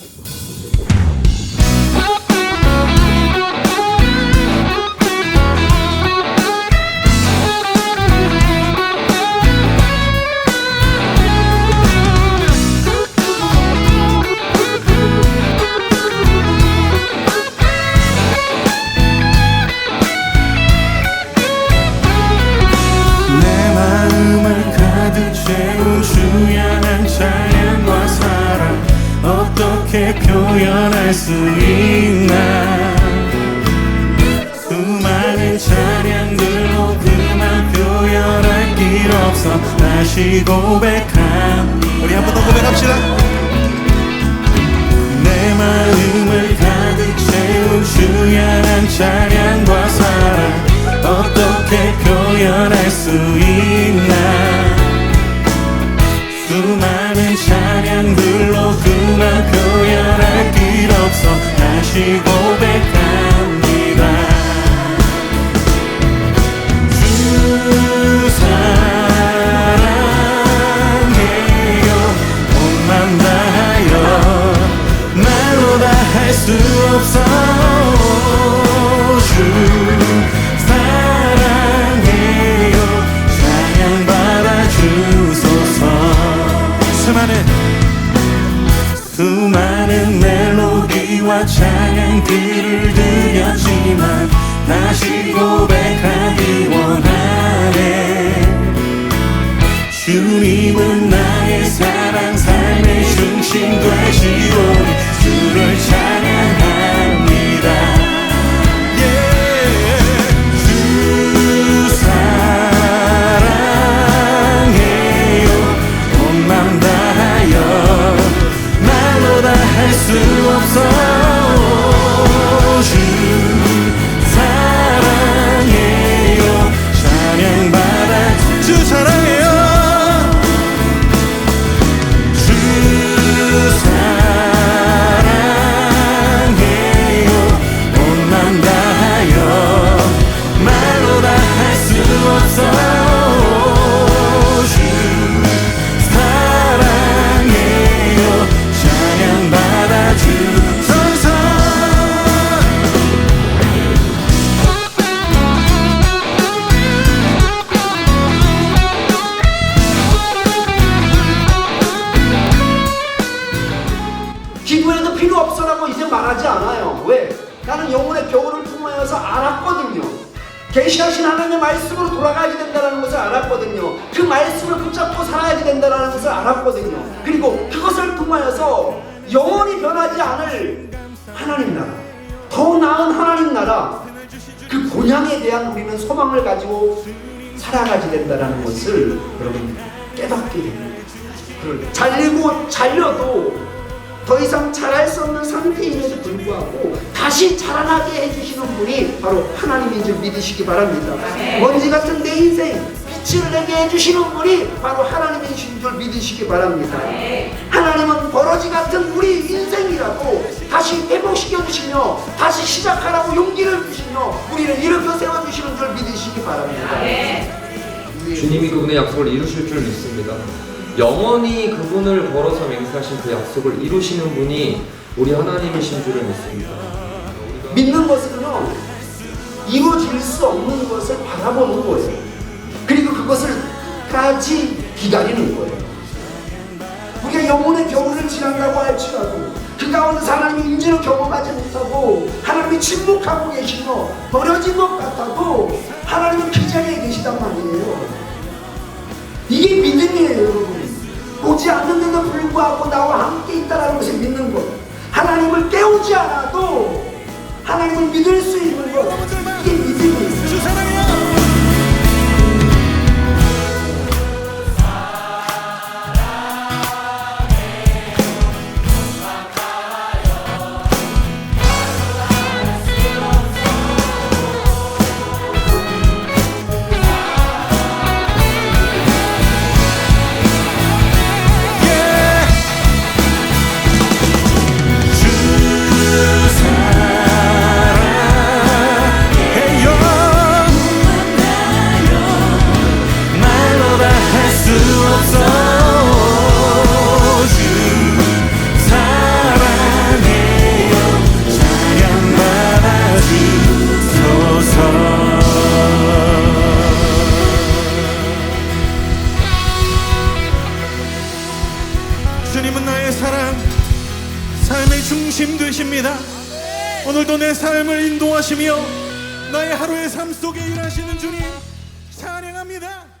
you 어떻게 표현할 수 있나? 수많은 찬양들로 그만 표현할 길 없어. 다시 고백함. 우리 한 번 더 고백합시다. 내 마음을 가득 채운 주야한 찬양과 사랑. 다 와 찬양들을 드렸지만 다시 고백하기 원하네. 주님은 나의 사랑 삶의 중심 되시오니 주를 찬 겨울을 통하여서 알았거든요. 계시하신 하나님의 말씀으로 돌아가야 된다는 것을 알았거든요. 그 말씀을 붙잡고 살아야 된다는 것을 알았거든요. 그리고 그것을 통하여서 영원히 변하지 않을 하나님 나라, 더 나은 하나님 나라, 그 본향에 대한 우리는 소망을 가지고 살아가야 된다는 것을 여러분 깨닫게 됩니다. 잘리고 잘려도 더 이상 자랄 수 없는 상태임에도 불구하고 다시 자라나게 해주시는 분이 바로 하나님인 줄 믿으시기 바랍니다. 먼지 같은 내 인생 빛을 내게 해주시는 분이 바로 하나님이신 줄 믿으시기 바랍니다. 하나님은 버러지 같은 우리 인생이라도 다시 회복시켜 주시며 다시 시작하라고 용기를 주시며 우리를 일으켜 세워 주시는 줄 믿으시기 바랍니다. 주님이 그분의 약속을 이루실 줄 믿습니다. 영원히 그분을 걸어서 맹세하신 그 약속을 이루시는 분이 우리 하나님이신 줄을 믿습니다. 믿는 것은요 이루어질 수 없는 것을 바라보는 거예요. 그리고 그것을 까지 기다리는 거예요. 우리가 영혼의 겨울을 지난다고 할지라도 그 가운데 하나님의 인지를 경험하지 못하고 하나님이 침묵하고 계시며 버려진 것 같아도 하나님은 그 자리에 계시단 말이에요. 이게 믿음이에요, 여러분. 보지 않는데도 불구하고 나와 함께 있다라는 것을 믿는 것. 하나님을 깨우지 않아도 하나님을 믿을 수 있는 되십니다. 오늘도 내 삶을 인도하시며 나의 하루의 삶 속에 일하시는 주님 찬양합니다.